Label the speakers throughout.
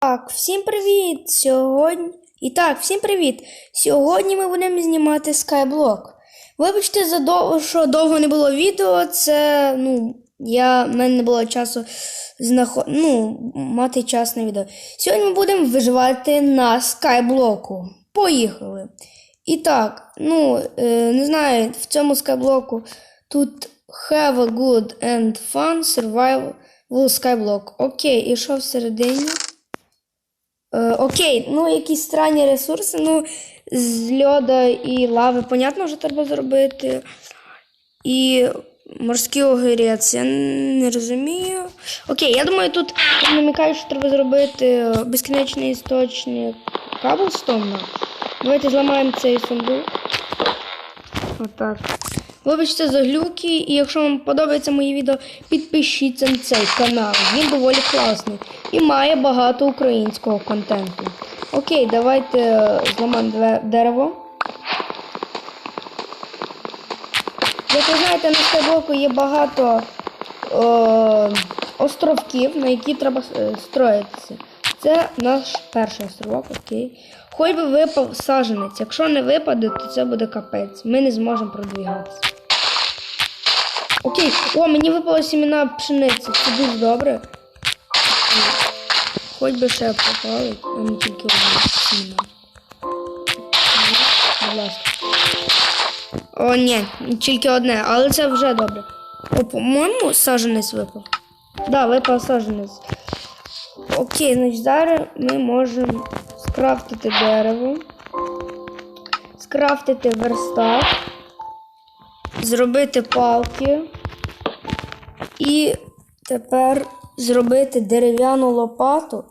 Speaker 1: Так, всім привіт! Сьогодні. І так, всім привіт! Сьогодні ми будемо знімати Skyblock. Вибачте за довго, що довго не було відео. Це, ну, я, мене не було часу знаход... ну, мати час на відео. Сьогодні ми будемо виживати на Skyblock. Поїхали. І так, ну, е, не знаю, в цьому Skyblock тут have a good and fun survival Skyblock. Окей, і що всередині? Е, окей, ну якісь странні ресурси. Ну, з льода і лави, понятно, що треба зробити. І морський огірець, я не розумію. Окей, я думаю, тут намікають, що треба зробити е, безкінечний істочник Каблстона. Давайте зламаємо цей сундук. Отак. Вибачте за глюки, і якщо вам подобається моє відео, підпишіться на цей канал. Він доволі класний і має багато українського контенту. Окей, давайте е, зламаємо дерево. Як ви знаєте, на Скайблоку є багато е, островків, на які треба е, строїтися. Це наш перший островок, окей. Хоч би випав саженець. Якщо не випаде, то це буде капець. Ми не зможемо продвігатися. Окей, о, мені випало сімена пшениці. Це дуже добре. Хоч би ще попали, а не тільки одне сімена. Будь ласка. О, ні, тільки одне, але це вже добре. О, по-моєму, саженець випав. Так, да, випав саженець. Окей, значить зараз ми можемо скрафтити дерево, скрафтити верстак, зробити палки і тепер зробити дерев'яну лопату,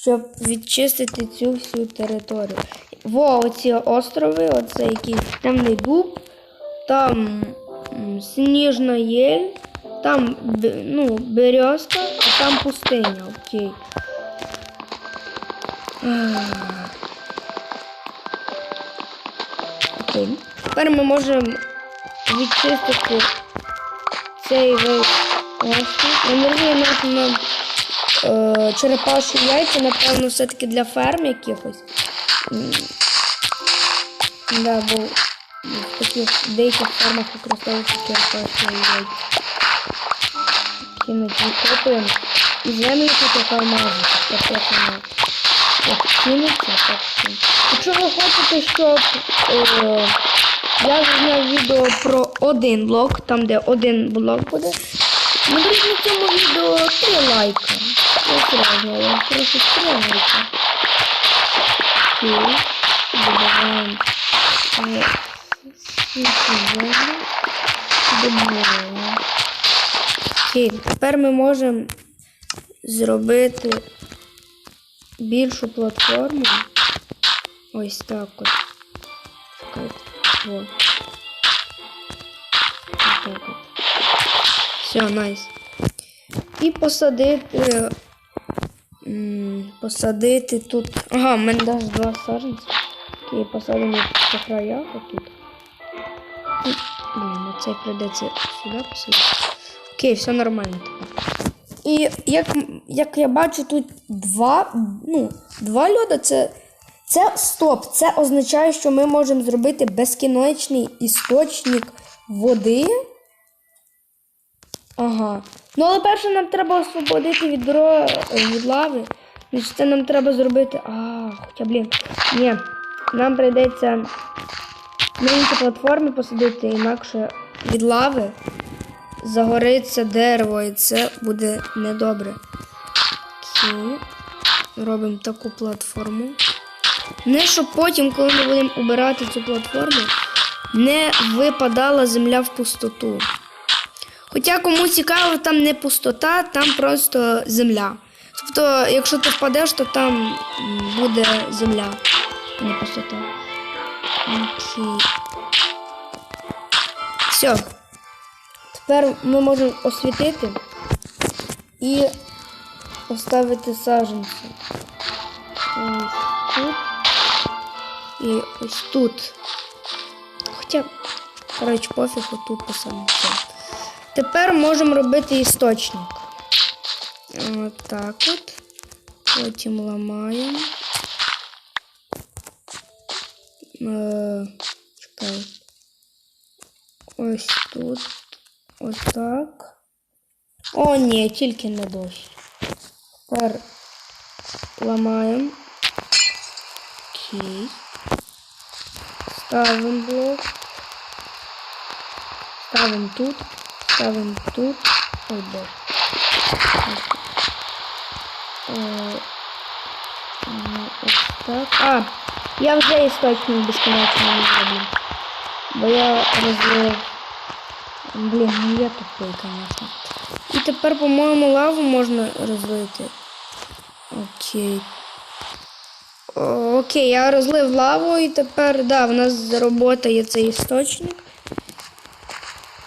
Speaker 1: щоб відчистити цю всю територію. Во, оці острови, оце якийсь темний дуб, там сніжна єль, там ну, березка, а там пустиня. Окей. Окей. Тепер ми можемо відчистити цей нам е, черепаші яйця, напевно, все-таки для ферм якихось. Да, бо в таких деяких фермах використовуються черепаші яйця. Кинуть викопуємо. І землю тут яка мазати. Так як кинеться, так кинеться. Якщо ви хочете, щоб е, я зняв відео про один блок, там де один блок буде, наберіть на цьому відео три лайка. Я серйозно, прошу три лайка. Окей. Добавляємо. Окей, тепер ми можемо зробити більшу платформу. Ось так от. Чекайте. Во. Ось так от. Все, найс. І посадити. Посадити тут. Ага, в мене навіть два саженці. Окей, посадимо по краях отут. Блін, оцей прийдеться сюди посадити. Окей, все нормально. І як, як я бачу, тут два, ну, два льода це. Це стоп. Це означає, що ми можемо зробити безкінечний істочник води. Ага. Ну, але перше нам треба освободити від дро... від лави. Значить, це нам треба зробити. А, хоча, блін. Ні. Нам прийдеться на інші платформи посадити, інакше від лави загориться дерево, і це буде недобре. Окей. Робимо таку платформу. Не щоб потім, коли ми будемо убирати цю платформу, не випадала земля в пустоту. Хоча кому цікаво, там не пустота, там просто земля. Тобто, якщо ти впадеш, то там буде земля, не пустота. Окей. Все. Тепер ми можемо освітити і поставити саджанці. Ось тут. І ось тут. Хоча, коротше, пофіг, отут посадимо. Все. Тепер можемо робити істочник. Отак от. Потім ламаємо. Е, чекай. Ось тут. Ось так. О, ні, тільки не дощ. Тепер ламаємо. Окей. Ставимо блок. Ставимо тут. Ставимо тут. Ой, боже. Е, Ось так. А, я вже істочник безконечно не зроблю. Бо я розлив. Блін, ну я тупий, звісно. І тепер, по-моєму, лаву можна розлити. Окей. Окей, я розлив лаву і тепер, да, в нас заработає цей істочник.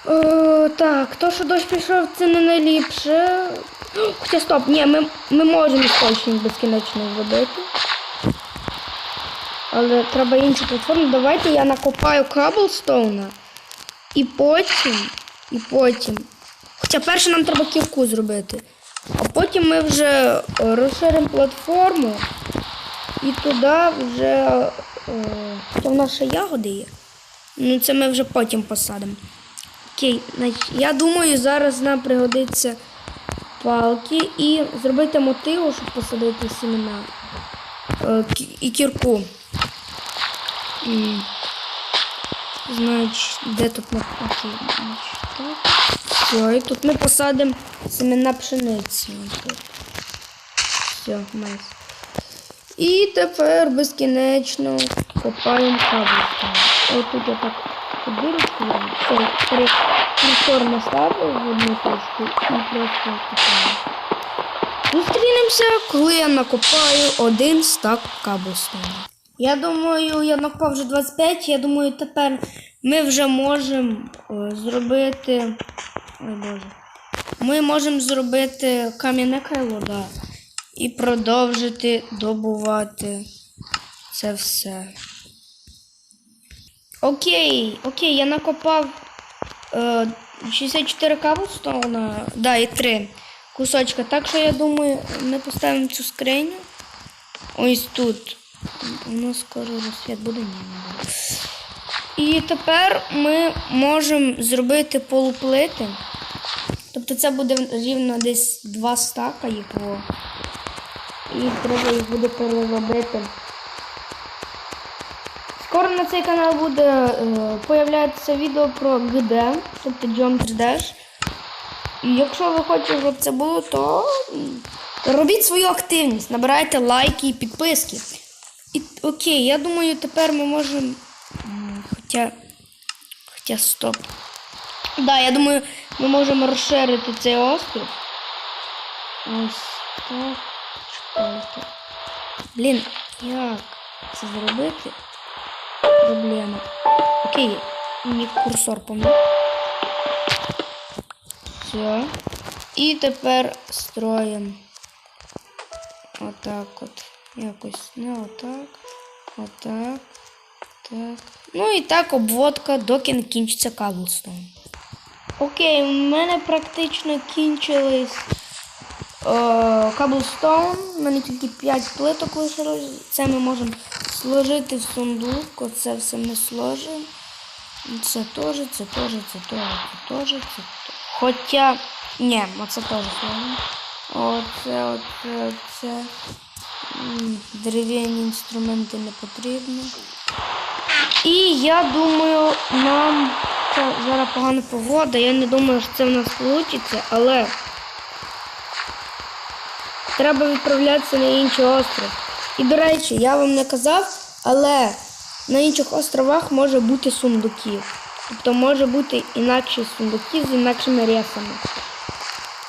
Speaker 1: О, так, то, що дощ пішов, це не найліпше. Хоча стоп, ні, ми, ми можемо істочник безкінечно зробити. Але треба іншу платформу. Давайте я накопаю Каблстоуна. І потім. І потім. Хоча перше нам треба кірку зробити. А потім ми вже розширимо платформу. І туди вже. Е, хоча в нас ще ягоди є. Ну, це ми вже потім посадимо. Окей, я думаю, зараз нам пригодиться палки і зробити мотиву, щоб посадити семена. Е, і кірку. Значить, де тут так. Все, і тут ми посадимо семена пшениці. Все, найс. І тепер безкінечно копаємо каблуку. Ось тут я так дирочку курсор ставив в одну точку і просто копаю. Зустрінемося, коли я накопаю один стак каблстону. Я думаю, я накопав вже 25, я думаю, тепер ми вже можемо е, зробити. Ой Боже. Ми можемо зробити кам'яне кайло, да, і продовжити добувати це все. Окей, окей, я накопав е, 64 каблстоуна, да, і 3 кусочка. Так що я думаю, ми поставимо цю скриню. Ось тут. У нас скоро розсвіт буде ні. не буде. І тепер ми можемо зробити полуплити. Тобто це буде рівно десь два стака їх. І треба їх буде переробити. Скоро на цей канал буде е, появлятися відео про GD, тобто Geometry Dash. І якщо ви хочете, щоб це було, то робіть свою активність, набирайте лайки і підписки. І окей, я думаю, тепер ми можемо. Хоча. Хоча стоп. Да, я думаю, ми можемо розширити цей острів. Ось так. Чекайте. Блін, як це зробити? Проблема. Окей, мені курсор поміг. Все. І тепер строїмо. Отак от. Якось. Не отак. Отак. Так. Ну і так обводка, доки не кінчиться каблстоун. Окей, у мене практично кінчились каблстоун. У мене тільки 5 плиток лишилось. Це ми можемо сложити в сундук. Оце все ми сложимо. Це теж, це теж, це теж, це теж, це теж. Хоча. Ні, оце теж сложимо. Оце, оце, оце. Дерев'яні інструменти не потрібні. І я думаю, нам зараз погана погода. Я не думаю, що це в нас вийде, але треба відправлятися на інший остров. І, до речі, я вам не казав, але на інших островах може бути сундуки. Тобто може бути інакші сундуки з інакшими ресами.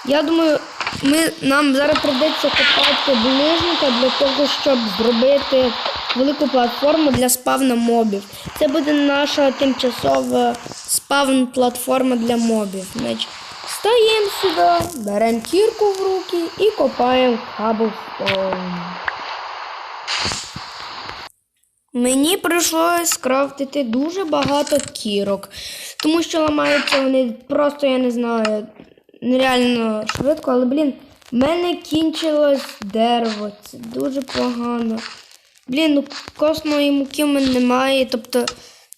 Speaker 1: Я думаю, ми, нам зараз прийдеться копати булижника для того, щоб зробити велику платформу для спавна мобів. Це буде наша тимчасова спавн платформа для мобів. Значить, стаємо сюди, беремо кірку в руки і копаємо каблстоун. Мені прийшлось скрафтити дуже багато кірок, тому що ламаються вони просто, я не знаю, нереально швидко, але, блін, В мене кінчилось дерево. Це дуже погано. Блін, ну косної муки в мене немає. Тобто,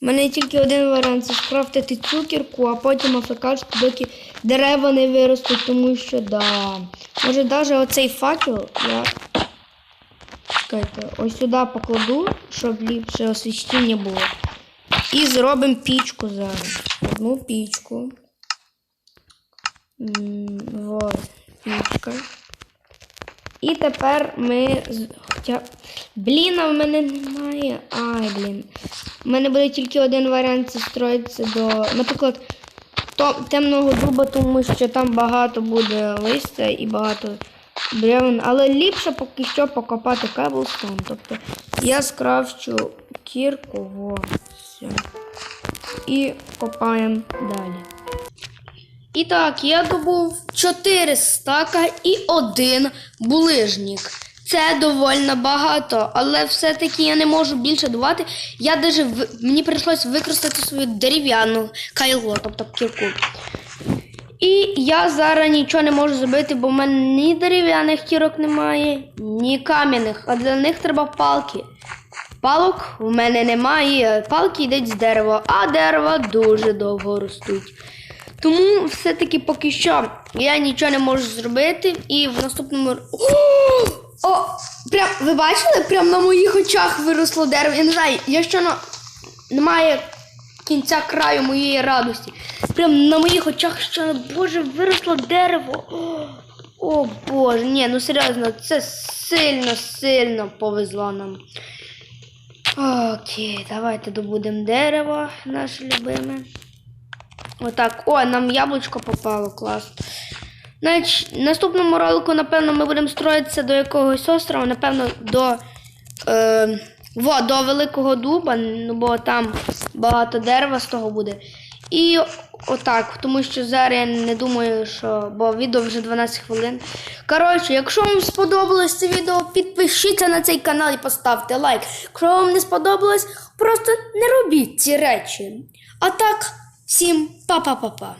Speaker 1: в мене тільки один варіант це скрафтити цукерку, а потім афекачити, доки дерева не виростуть, тому що да. Може навіть оцей факел я. Чекайте, ось сюди покладу, щоб ліпше освіщення було. І зробимо пічку зараз. Одну пічку. Вот, пічка. І тепер ми. Хоча. Блін, в мене немає. Ай, блін. У мене буде тільки один варіант це строїться до. Наприклад, темного дуба, тому що там багато буде листя і багато бревен. Але ліпше поки що покопати каблстон. Тобто я скрафчу кірку, во, все. І копаємо далі. І так, я добув 4 стака і один булижник. Це довольно багато, але все-таки я не можу більше давати. Я даже в... мені прийшлось використати свою дерев'яну кайло, тобто кірку. І я зараз нічого не можу зробити, бо в мене ні дерев'яних кірок немає, ні кам'яних, а для них треба палки. Палок в мене немає, палки йдуть з дерева, а дерева дуже довго ростуть. Тому все-таки поки що я нічого не можу зробити, і в наступному. О! О! Прям, ви бачили? Прям на моїх очах виросло дерево. Я не знаю, я ще на... немає кінця краю моєї радості. Прям на моїх очах ще, боже, виросло дерево. О, о Боже, ні, ну серйозно, це сильно, сильно повезло нам. Окей, давайте добудемо дерево наше любиме. Отак. О, нам яблучко попало, клас. Значить, наступному ролику, напевно, ми будемо строїтися до якогось острова, напевно, до, е, во, до Великого Дуба, ну бо там багато дерева з того буде. І отак, тому що зараз я не думаю, що. Бо відео вже 12 хвилин. Коротше, якщо вам сподобалось це відео, підпишіться на цей канал і поставте лайк. Якщо вам не сподобалось, просто не робіть ці речі. А так, всім па-па-па-па.